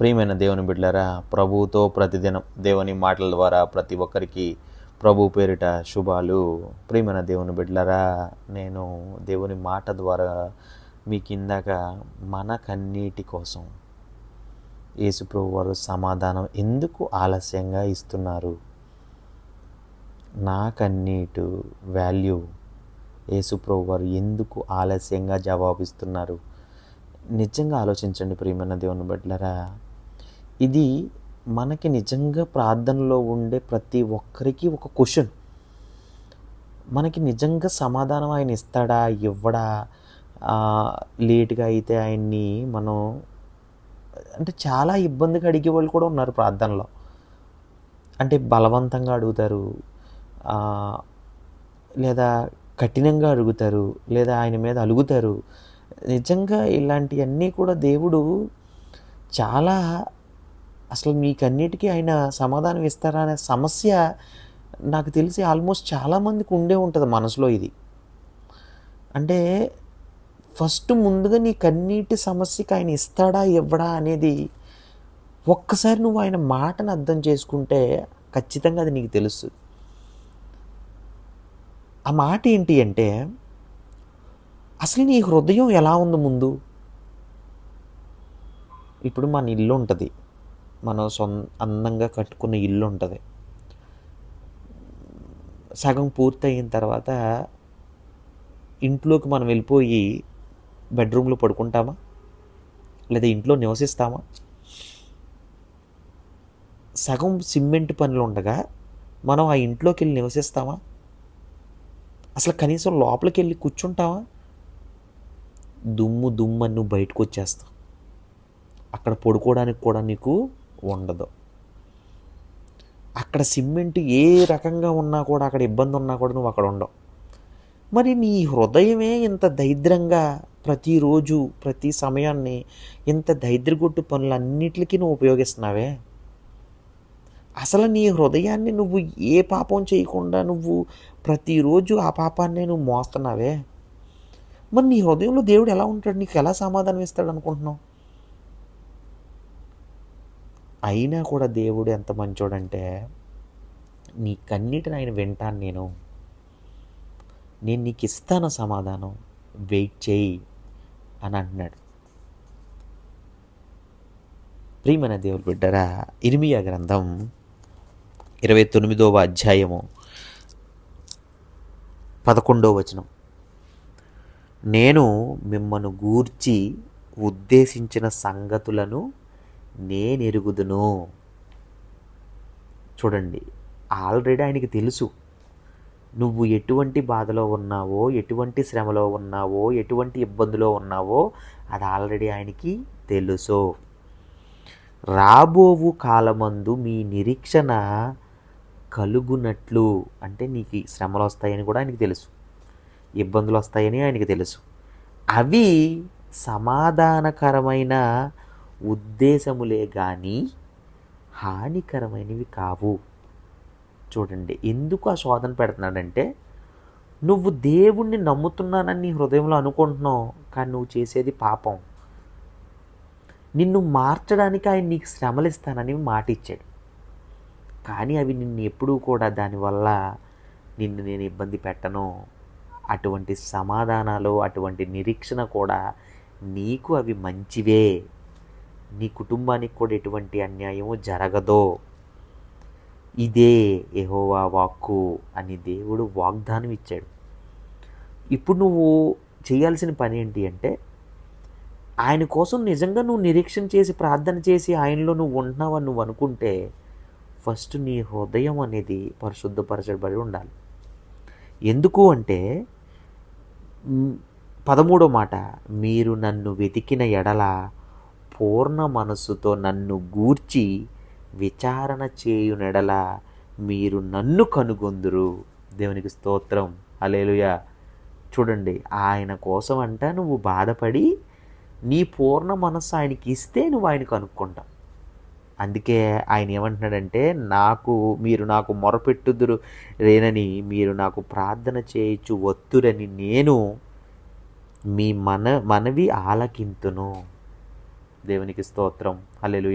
ప్రియమైన దేవుని బిడ్డలారా ప్రభువుతో ప్రతిదినం దేవుని మాటల ద్వారా ప్రతి ఒక్కరికి ప్రభు పేరిట శుభాలు. ప్రియమైన దేవుని బిడ్డలారా నేను దేవుని మాట ద్వారా మీ కిందాక మన కన్నీటి కోసం యేసుప్రభు వారు సమాధానం ఎందుకు ఆలస్యంగా ఇస్తున్నారు? నా కన్నీటు వాల్యూ యేసుప్రభు వారు ఎందుకు ఆలస్యంగా జవాబిస్తున్నారు? నిజంగా ఆలోచించండి ప్రియమైన దేవుని బిడ్డలారా ఇది మనకి నిజంగా ప్రార్థనలో ఉండే ప్రతి ఒక్కరికి ఒక క్వశ్చన్. మనకి నిజంగా సమాధానం ఆయన ఇస్తాడా ఇవ్వడా? లేట్గా అయితే ఆయన్ని మనం అంటే చాలా ఇబ్బందిగా అడిగే వాళ్ళు కూడా ఉన్నారు ప్రార్థనలో. అంటే బలవంతంగా అడుగుతారు లేదా కఠినంగా అడుగుతారు లేదా ఆయన మీద అలుగుతారు. నిజంగా ఇలాంటివన్నీ కూడా దేవుడు చాలా అసలు మీకన్నిటికీ ఆయన సమాధానం ఇస్తారా అనే సమస్య నాకు తెలిసి ఆల్మోస్ట్ చాలామందికి ఉండే ఉంటుంది మనసులో ఇది. అంటే ఫస్ట్ ముందుగా నీ కన్నీటి సమస్యకి ఆయన ఇస్తాడా ఇవ్వడా అనేది ఒక్కసారి నువ్వు ఆయన మాటను అర్థం చేసుకుంటే ఖచ్చితంగా అది నీకు తెలుస్తుంది. ఆ మాట ఏంటి అంటే అసలు నీ హృదయం ఎలా ఉంది ముందు? ఇప్పుడు మన ఇల్లు ఉంటుంది. మనం సొం అందంగా కట్టుకున్న ఇల్లు ఉంటుంది సగం పూర్తయిన తర్వాత ఇంట్లోకి మనం వెళ్ళిపోయి బెడ్రూమ్లో పడుకుంటామా? లేదా ఇంట్లో నివసిస్తామా? సగం సిమెంట్ పనులు ఉండగా మనం ఆ ఇంట్లోకి వెళ్ళి నివసిస్తామా? అసలు కనీసం లోపలికి వెళ్ళి కూర్చుంటావా దుమ్ము దుమ్ము అని నువ్వు బయటకు వచ్చేస్తావు అక్కడ పడుకోవడానికి కూడా నీకు ఉండదు. అక్కడ సిమెంట్ ఏ రకంగా ఉన్నా కూడా అక్కడ ఇబ్బంది ఉన్నా కూడా నువ్వు అక్కడ ఉండవు. మరి నీ హృదయమే ఇంత దరిద్రంగా ప్రతిరోజు ప్రతి సమయాన్ని ఇంత దరిద్రగొట్టు పనులన్నిటికీ నువ్వు ఉపయోగిస్తున్నావే? అసలు నీ హృదయాన్ని నువ్వు ఏ పాపం చేయకుండా నువ్వు ప్రతిరోజు ఆ పాపాన్ని నువ్వు మోస్తున్నావే? మరి నీ హృదయంలో దేవుడు ఎలా ఉంటాడు? నీకు ఎలా సమాధానం ఇస్తాడు అనుకుంటున్నావు అయినా కూడా దేవుడు ఎంత మంచోడంటే నీ కన్నీటిని ఆయన వింటాను నేను. నేను నీకు ఇస్తాను సమాధానం. వెయిట్ చేయి అని అంటున్నాడు. ప్రియమైన దేవుడు బిడ్డరా ఇర్మియా గ్రంథం ఇరవై తొమ్మిదవ అధ్యాయము పదకొండవ వచనం. నేను మిమ్మను గూర్చి ఉద్దేశించిన సంగతులను నేనెరుగుదును. చూడండి ఆల్రెడీ ఆయనకి తెలుసు. నువ్వు ఎటువంటి బాధలో ఉన్నావో ఎటువంటి శ్రమలో ఉన్నావో ఎటువంటి ఇబ్బందిలో ఉన్నావో అది ఆల్రెడీ ఆయనకి తెలుసు. రాబోవు కాలమందు మీ నిరీక్షణ కలుగునట్లు. అంటే నీకు శ్రమలు వస్తాయని కూడా ఆయనకి తెలుసు. ఇబ్బందులు వస్తాయని ఆయనకి తెలుసు. అవి సమాధానకరమైన ఉద్దేశములే కానీ హానికరమైనవి కావు. చూడండి ఎందుకు ఆ శోధన పెడుతున్నాడంటే నువ్వు దేవుణ్ణి నమ్ముతున్నానని నీ హృదయంలో అనుకుంటున్నావు కానీ నువ్వు చేసేది పాపం. నిన్ను మార్చడానికి ఆయన నీకు శ్రమలు ఇస్తానని మాట ఇచ్చాడు కానీ అవి నిన్ను ఎప్పుడూ కూడా దానివల్ల నిన్ను నేను ఇబ్బంది పెట్టను. అటువంటి సమాధానాలు అటువంటి నిరీక్షణ కూడా నీకు అవి మంచివే. నీ కుటుంబానికి కూడా ఎటువంటి అన్యాయము జరగదో. ఇదే ఎహోవా వాక్కు అని దేవుడు వాగ్దానం ఇచ్చాడు. ఇప్పుడు నువ్వు చేయాల్సిన పని ఏంటి అంటే ఆయన కోసం నిజంగా నువ్వు నిరీక్షణ చేసి ప్రార్థన చేసి ఆయనలో నువ్వు ఉంటున్నావని నువ్వు అనుకుంటే ఫస్ట్ నీ హృదయం అనేది పరిశుద్ధపరచబడి ఉండాలి. ఎందుకు అంటే పదమూడో మాట మీరు నన్ను వెతికిన ఎడల పూర్ణ మనస్సుతో నన్ను గూర్చి విచారణ చేయునెడల మీరు నన్ను కనుగొందురు. దేవునికి స్తోత్రం. అలేలుయ చూడండి ఆయన కోసం అంట నువ్వు బాధపడి నీ పూర్ణ మనస్సు ఆయనకి ఇస్తే నువ్వు ఆయన కనుక్కుంటావు. అందుకే ఆయన ఏమంటున్నాడంటే నాకు మీరు నాకు మొరపెట్టుదురు. రేనని మీరు నాకు ప్రార్థన చేయొచ్చు వత్తురని నేను మీ మన మనవి ఆలకింతును. దేవునికి స్తోత్రం. అల్లెలు